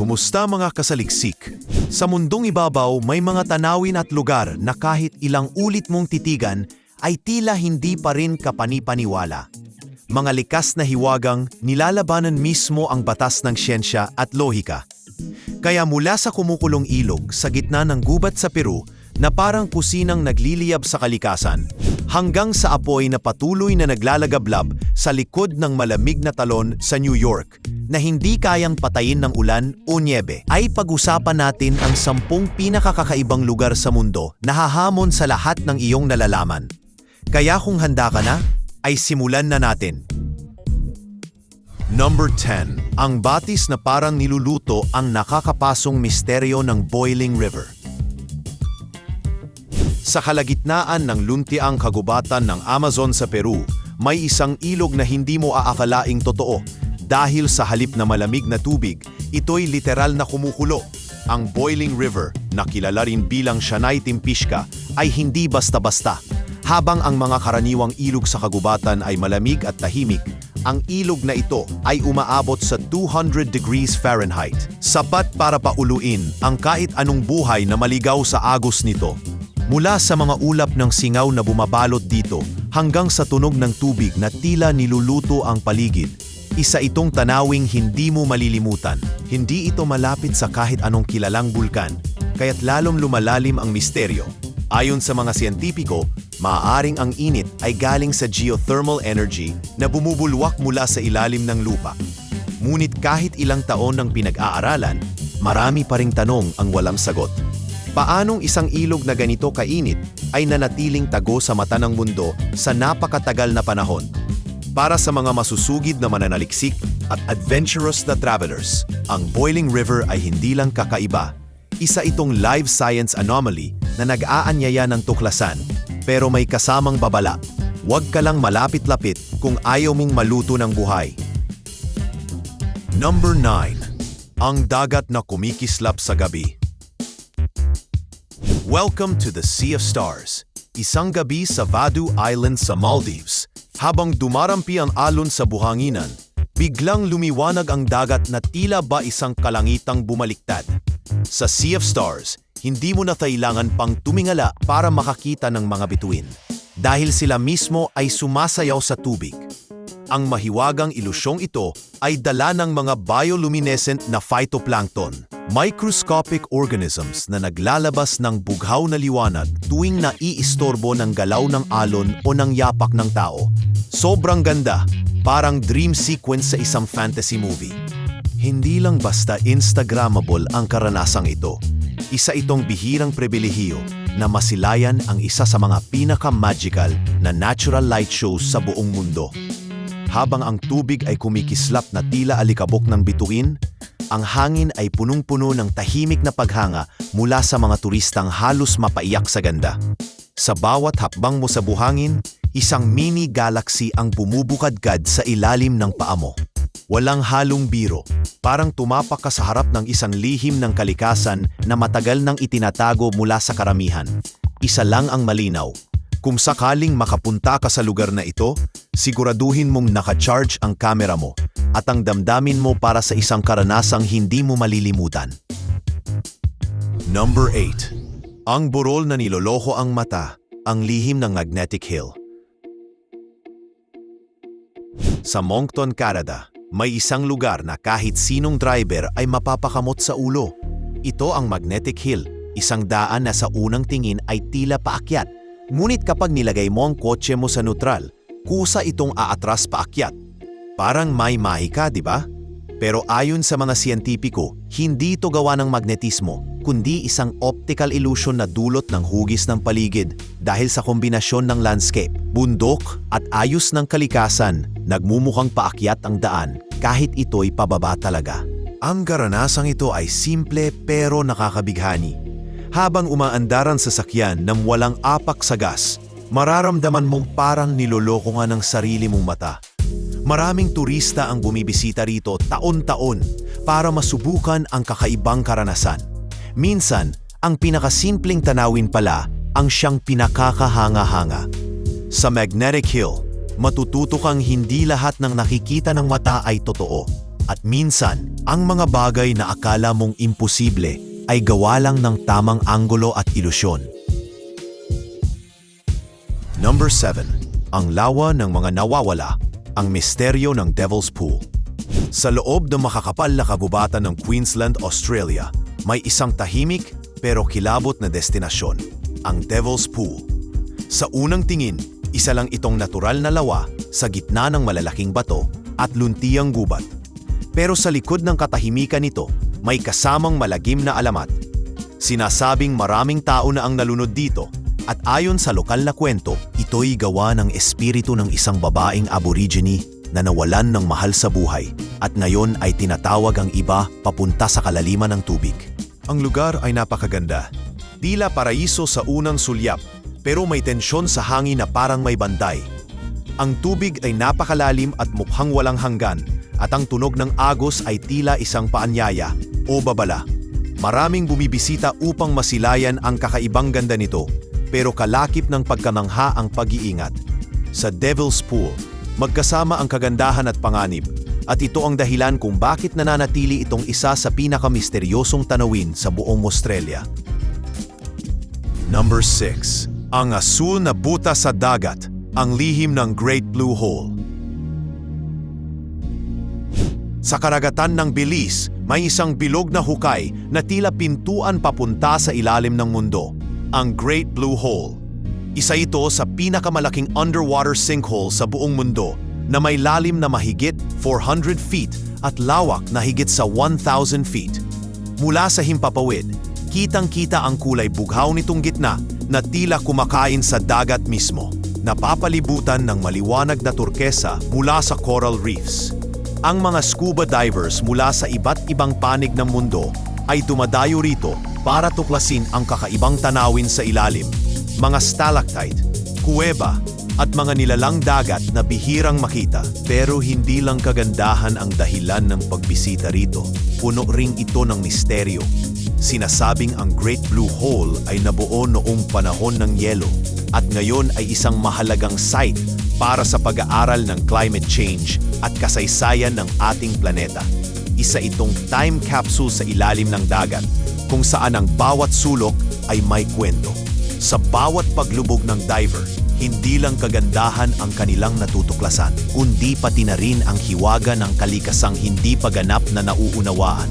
Kumusta mga kasaliksik? Sa mundong ibabaw, may mga tanawin at lugar na kahit ilang ulit mong titigan ay tila hindi pa rin kapanipaniwala. Mga likas na hiwagang nilalabanan mismo ang batas ng siyensya at lohika. Kaya mula sa kumukulong ilog sa gitna ng gubat sa Peru na parang kusinang nagliliyab sa kalikasan, hanggang sa apoy na patuloy na naglalagablab sa likod ng malamig na talon sa New York na hindi kayang patayin ng ulan o niebe, ay pag-usapan natin ang sampung pinakakakaibang lugar sa mundo na hahamon sa lahat ng iyong nalalaman. Kaya kung handa ka na, ay simulan na natin. Number 10. Ang batis na parang niluluto ang nakakapasong misteryo ng Boiling River. Sa kalagitnaan ng luntiang kagubatan ng Amazon sa Peru, may isang ilog na hindi mo aakalaing totoo dahil sa halip na malamig na tubig, ito'y literal na kumukulo. Ang Boiling River, na kilala rin bilang Shanay Timpishka, ay hindi basta-basta. Habang ang mga karaniwang ilog sa kagubatan ay malamig at tahimik, ang ilog na ito ay umaabot sa 200 degrees Fahrenheit. Sapat para pauluin ang kahit anong buhay na maligaw sa agos nito. Mula sa mga ulap ng singaw na bumabalot dito hanggang sa tunog ng tubig na tila niluluto ang paligid, isa itong tanawing hindi mo malilimutan. Hindi ito malapit sa kahit anong kilalang bulkan, kaya't lalong lumalalim ang misteryo. Ayon sa mga siyentipiko, maaaring ang init ay galing sa geothermal energy na bumubulwak mula sa ilalim ng lupa. Ngunit kahit ilang taon ng pinag-aaralan, marami pa ring tanong ang walang sagot. Paanong isang ilog na ganito kainit ay nanatiling tago sa mata ng mundo sa napakatagal na panahon? Para sa mga masusugid na mananaliksik at adventurous na travelers, ang Boiling River ay hindi lang kakaiba. Isa itong live science anomaly na nag-aanyaya ng tuklasan pero may kasamang babala. Huwag ka lang malapit-lapit kung ayaw mong maluto ng buhay. Number 9. Ang dagat na kumikislap sa gabi. Welcome to the Sea of Stars. Isang gabi sa Vadu Island sa Maldives. Habang dumarampi ang alon sa buhanginan, biglang lumiwanag ang dagat na tila ba isang kalangitang bumaliktad. Sa Sea of Stars, hindi mo na kailangan pang tumingala para makakita ng mga bituin. Dahil sila mismo ay sumasayaw sa tubig. Ang mahiwagang ilusyong ito ay dala ng mga bioluminescent na phytoplankton, microscopic organisms na naglalabas ng bughaw na liwanag tuwing naiistorbo ng galaw ng alon o ng yapak ng tao. Sobrang ganda, parang dream sequence sa isang fantasy movie. Hindi lang basta Instagrammable ang karanasang ito. Isa itong bihirang pribilehiyo na masilayan ang isa sa mga pinaka-magical na natural light shows sa buong mundo. Habang ang tubig ay kumikislap na tila alikabok ng bituin, ang hangin ay punong-puno ng tahimik na paghanga mula sa mga turistang halos mapaiyak sa ganda. Sa bawat hakbang mo sa buhangin, isang mini galaxy ang bumubukadkad sa ilalim ng paa mo. Walang halong biro, parang tumapak ka sa harap ng isang lihim ng kalikasan na matagal nang itinatago mula sa karamihan. Isa lang ang malinaw. Kung sakaling makapunta ka sa lugar na ito, siguraduhin mong nakacharge ang kamera mo at ang damdamin mo para sa isang karanasang hindi mo malilimutan. Number 8. Ang burol na niloloko ang mata, ang lihim ng Magnetic Hill. Sa Moncton, Canada, may isang lugar na kahit sinong driver ay mapapakamot sa ulo. Ito ang Magnetic Hill, isang daan na sa unang tingin ay tila paakyat. Ngunit kapag nilagay mo ang kotse mo sa neutral, kusa itong aatras paakyat. Parang may mahi ka, di ba? Pero ayon sa mga siyentipiko, hindi ito gawa ng magnetismo, kundi isang optical illusion na dulot ng hugis ng paligid dahil sa kombinasyon ng landscape, bundok at ayos ng kalikasan, nagmumukhang paakyat ang daan kahit ito'y pababa talaga. Ang karanasang ito ay simple pero nakakabighani. Habang umaandaran sa sakyan ng walang apak sa gas, mararamdaman mong parang niloloko nga ng sarili mong mata. Maraming turista ang bumibisita rito taon-taon para masubukan ang kakaibang karanasan. Minsan, ang pinakasimpleng tanawin pala ang siyang pinakakahanga-hanga. Sa Magnetic Hill, matututo kang hindi lahat ng nakikita ng mata ay totoo. At minsan, ang mga bagay na akala mong imposible ay gawa lang ng tamang anggulo at ilusyon. Number 7. Ang lawa ng mga nawawala, ang misteryo ng Devil's Pool. Sa loob ng makakapal na kagubatan ng Queensland, Australia, may isang tahimik pero kilabot na destinasyon, ang Devil's Pool. Sa unang tingin, isa lang itong natural na lawa sa gitna ng malalaking bato at luntiang gubat. Pero sa likod ng katahimikan nito, may kasamang malagim na alamat. Sinasabing maraming tao na ang nalunod dito at ayon sa lokal na kwento, ito'y gawa ng espiritu ng isang babaeng aborigine na nawalan ng mahal sa buhay at ngayon ay tinatawag ang iba papunta sa kalaliman ng tubig. Ang lugar ay napakaganda. Tila paraiso sa unang sulyap, pero may tensyon sa hangin na parang may banday. Ang tubig ay napakalalim at mukhang walang hanggan at ang tunog ng agos ay tila isang paanyaya o babala. Maraming bumibisita upang masilayan ang kakaibang ganda nito, pero kalakip ng pagkamangha ang pag-iingat. Sa Devil's Pool, magkasama ang kagandahan at panganib, at ito ang dahilan kung bakit nananatili itong isa sa pinakamisteryosong tanawin sa buong Australia. Number 6. Ang asul na buta sa dagat, ang lihim ng Great Blue Hole. Sa karagatan ng Belize, may isang bilog na hukay na tila pintuan papunta sa ilalim ng mundo, ang Great Blue Hole. Isa ito sa pinakamalaking underwater sinkhole sa buong mundo na may lalim na mahigit 400 feet at lawak na higit sa 1,000 feet. Mula sa himpapawid, kitang-kita ang kulay bughaw nitong gitna na tila kumakain sa dagat mismo, napapalibutan ng maliwanag na turkesa mula sa coral reefs. Ang mga scuba divers mula sa iba't ibang panig ng mundo ay dumadayo rito para tuklasin ang kakaibang tanawin sa ilalim, mga stalactite, kuweba, at mga nilalang dagat na bihirang makita. Pero hindi lang kagandahan ang dahilan ng pagbisita rito. Puno ring ito ng misteryo. Sinasabing ang Great Blue Hole ay nabuo noong panahon ng yelo at ngayon ay isang mahalagang site para sa pag-aaral ng climate change at kasaysayan ng ating planeta. Isa itong time capsule sa ilalim ng dagat kung saan ang bawat sulok ay may kwento. Sa bawat paglubog ng diver, hindi lang kagandahan ang kanilang natutuklasan, kundi pati na rin ang hiwaga ng kalikasang hindi paganap na nauunawaan.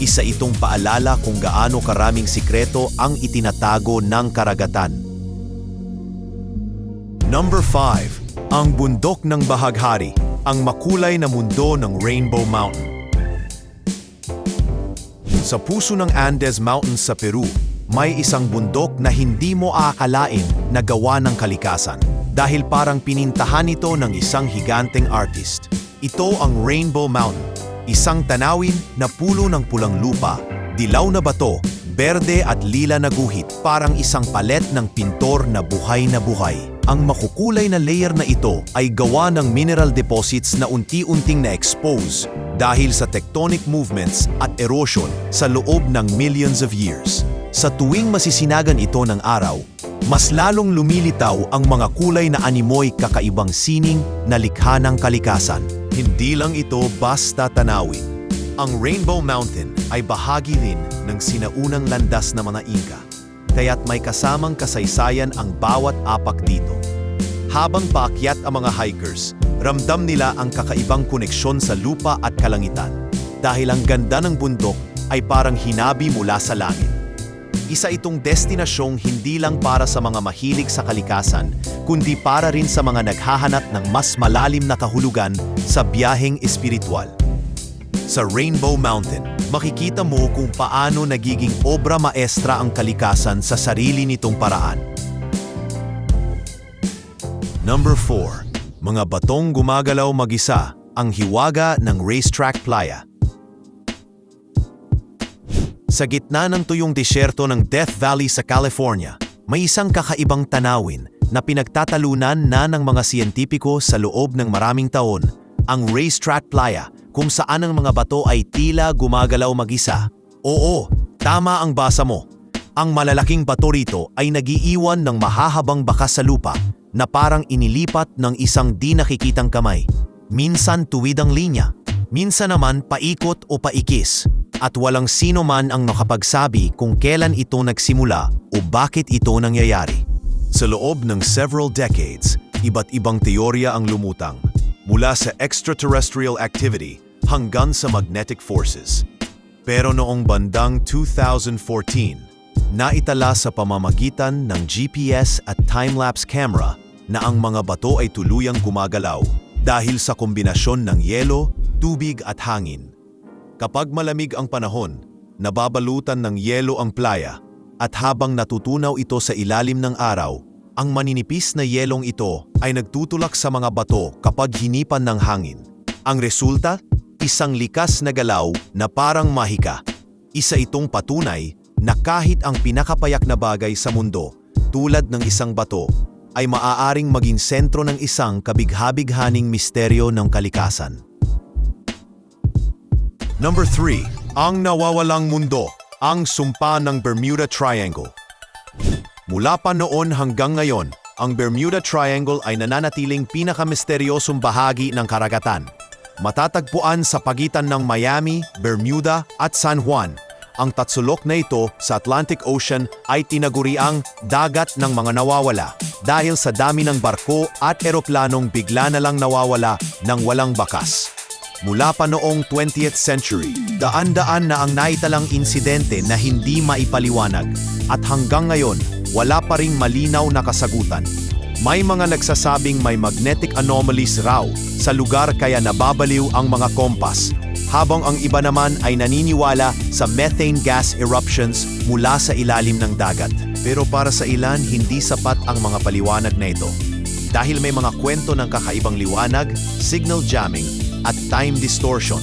Isa itong paalala kung gaano karaming sikreto ang itinatago ng karagatan. Number 5. Ang bundok ng bahaghari, ang makulay na mundo ng Rainbow Mountain. Sa puso ng Andes Mountains sa Peru, may isang bundok na hindi mo aakalain na gawa ng kalikasan dahil parang pinintahan ito ng isang higanteng artist. Ito ang Rainbow Mountain, isang tanawin na pulo ng pulang lupa, dilaw na bato, berde at lila na guhit, parang isang palet ng pintor na buhay na buhay. Ang makukulay na layer na ito ay gawa ng mineral deposits na unti-unting na-expose dahil sa tectonic movements at erosion sa loob ng millions of years. Sa tuwing masisinagan ito ng araw, mas lalong lumilitaw ang mga kulay na animoy kakaibang sining na likha ng kalikasan. Hindi lang ito basta tanawin. Ang Rainbow Mountain ay bahagi rin ng sinaunang landas ng mga Inca, kaya't may kasamang kasaysayan ang bawat apak dito. Habang paakyat ang mga hikers, ramdam nila ang kakaibang koneksyon sa lupa at kalangitan dahil ang ganda ng bundok ay parang hinabi mula sa langit. Isa itong destinasyong hindi lang para sa mga mahilig sa kalikasan, kundi para rin sa mga naghahanap ng mas malalim na kahulugan sa biyaheng espiritual. Sa Rainbow Mountain, makikita mo kung paano nagiging obra maestra ang kalikasan sa sarili nitong paraan. Number 4. Mga batong gumagalaw mag-isa, ang hiwaga ng Racetrack Playa. Sa gitna ng tuyong disyerto ng Death Valley sa California, may isang kakaibang tanawin na pinagtatalunan na ng mga siyentipiko sa loob ng maraming taon, ang Racetrack Playa, kung saan ang mga bato ay tila gumagalaw mag-isa. Oo, tama ang basa mo. Ang malalaking bato rito ay nagiiwan ng mahahabang bakas sa lupa na parang inilipat ng isang di nakikitang kamay. Minsan tuwid ang linya, Minsan naman paikot o paikis at walang sino man ang nakapagsabi kung kailan ito nagsimula o bakit ito nangyayari. Sa loob ng several decades, iba't ibang teorya ang lumutang mula sa extraterrestrial activity hanggang sa magnetic forces. Pero noong bandang 2014, naitala sa pamamagitan ng GPS at time-lapse camera na ang mga bato ay tuluyang gumagalaw dahil sa kombinasyon ng yelo, tubig at hangin. Kapag malamig ang panahon, nababalutan ng yelo ang playa at habang natutunaw ito sa ilalim ng araw, ang maninipis na yelong ito ay nagtutulak sa mga bato kapag hinipan ng hangin. Ang resulta, isang likas na galaw na parang mahika. Isa itong patunay na kahit ang pinakapayak na bagay sa mundo, tulad ng isang bato, ay maaaring maging sentro ng isang kabighabighaning misteryo ng kalikasan. Number 3. Ang nawawalang mundo, ang sumpa ng Bermuda Triangle. Mula pa noon hanggang ngayon, ang Bermuda Triangle ay nananatiling pinakamisteryosong bahagi ng karagatan. Matatagpuan sa pagitan ng Miami, Bermuda at San Juan. Ang tatsulok na ito sa Atlantic Ocean ay tinaguriang dagat ng mga nawawala dahil sa dami ng barko at eroplanong bigla na lang nawawala ng walang bakas. Mula pa noong 20th century, daan-daan na ang naitalang insidente na hindi maipaliwanag at hanggang ngayon, wala pa ring malinaw na kasagutan. May mga nagsasabing may magnetic anomalies raw sa lugar kaya nababaliw ang mga kompas, habang ang iba naman ay naniniwala sa methane gas eruptions mula sa ilalim ng dagat. Pero para sa ilan, hindi sapat ang mga paliwanag na ito. Dahil may mga kwento ng kakaibang liwanag, signal jamming, at time distortion.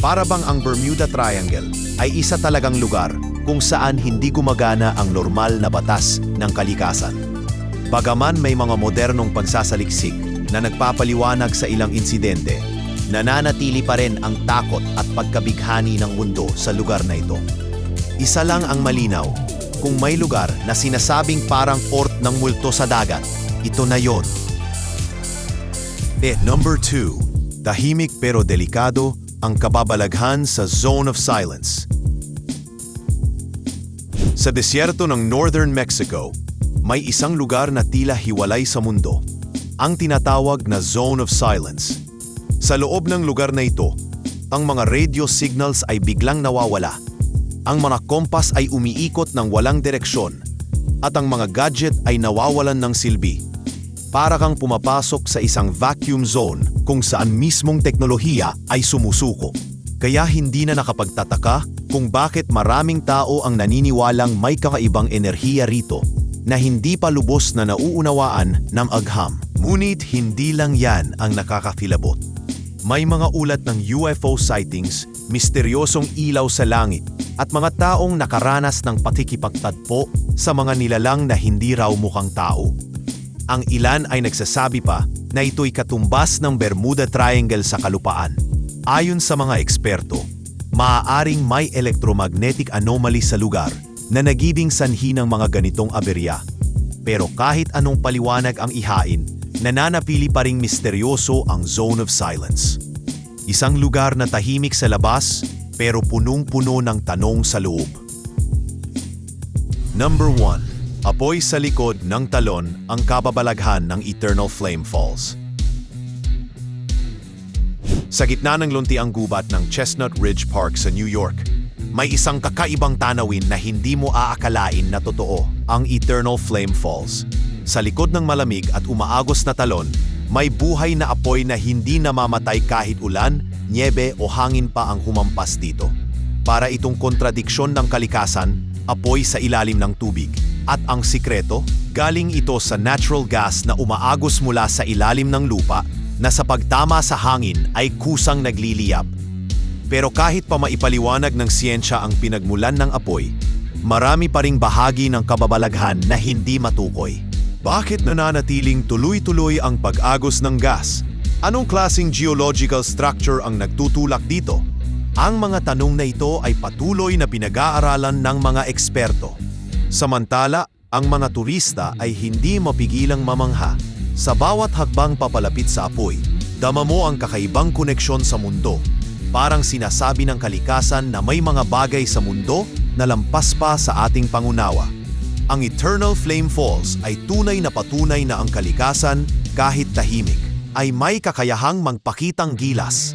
Para bang ang Bermuda Triangle ay isa talagang lugar kung saan hindi gumagana ang normal na batas ng kalikasan. Bagaman may mga modernong pagsasaliksik na nagpapaliwanag sa ilang insidente, nananatili pa rin ang takot at pagkabighani ng mundo sa lugar na ito. Isa lang ang malinaw, kung may lugar na sinasabing parang port ng multo sa dagat, ito na yon. Eh, number 2. Tahimik pero delikado ang kababalaghan sa Zone of Silence. Sa desierto ng Northern Mexico, may isang lugar na tila hiwalay sa mundo, ang tinatawag na Zone of Silence. Sa loob ng lugar na ito, ang mga radio signals ay biglang nawawala. Ang mga kompas ay umiikot ng walang direksyon at ang mga gadget ay nawawalan ng silbi. Para kang pumapasok sa isang vacuum zone kung saan mismong teknolohiya ay sumusuko. Kaya hindi na nakapagtataka kung bakit maraming tao ang naniniwalang may kakaibang enerhiya rito na hindi pa lubos na nauunawaan ng agham. Ngunit hindi lang yan ang nakakakilabot. May mga ulat ng UFO sightings, misteryosong ilaw sa langit, at mga taong nakaranas ng pakikipagtadpo sa mga nilalang na hindi raw mukhang tao. Ang ilan ay nagsasabi pa na ito'y katumbas ng Bermuda Triangle sa kalupaan. Ayon sa mga eksperto, maaaring may electromagnetic anomaly sa lugar na nagiging sanhi ng mga ganitong aberya. Pero kahit anong paliwanag ang ihain, nananapili pa ring misteryoso ang Zone of Silence. Isang lugar na tahimik sa labas pero punong-puno ng tanong sa loob. Number 1. Apoy sa likod ng talon ang kababalaghan ng Eternal Flame Falls. Sa gitna ng luntiang gubat ng Chestnut Ridge Park sa New York, may isang kakaibang tanawin na hindi mo aakalain na totoo, ang Eternal Flame Falls. Sa likod ng malamig at umaagos na talon, may buhay na apoy na hindi namamatay kahit ulan, niebe o hangin pa ang humampas dito. Para itong kontradiksyon ng kalikasan, apoy sa ilalim ng tubig. At ang sikreto, galing ito sa natural gas na umaagos mula sa ilalim ng lupa na sa pagtama sa hangin ay kusang nagliliyab. Pero kahit pa maipaliwanag ng siyensya ang pinagmulan ng apoy, marami pa ring bahagi ng kababalaghan na hindi matukoy. Bakit nananatiling tuloy-tuloy ang pag-agos ng gas? Anong klasing geological structure ang nagtutulak dito? Ang mga tanong na ito ay patuloy na pinag-aaralan ng mga eksperto. Samantala, ang mga turista ay hindi mapigilang mamangha. Sa bawat hakbang papalapit sa apoy, dama mo ang kakaibang koneksyon sa mundo. Parang sinasabi ng kalikasan na may mga bagay sa mundo na lampas pa sa ating pangunawa. Ang Eternal Flame Falls ay tunay na patunay na ang kalikasan, kahit tahimik, ay may kakayahang magpakitang gilas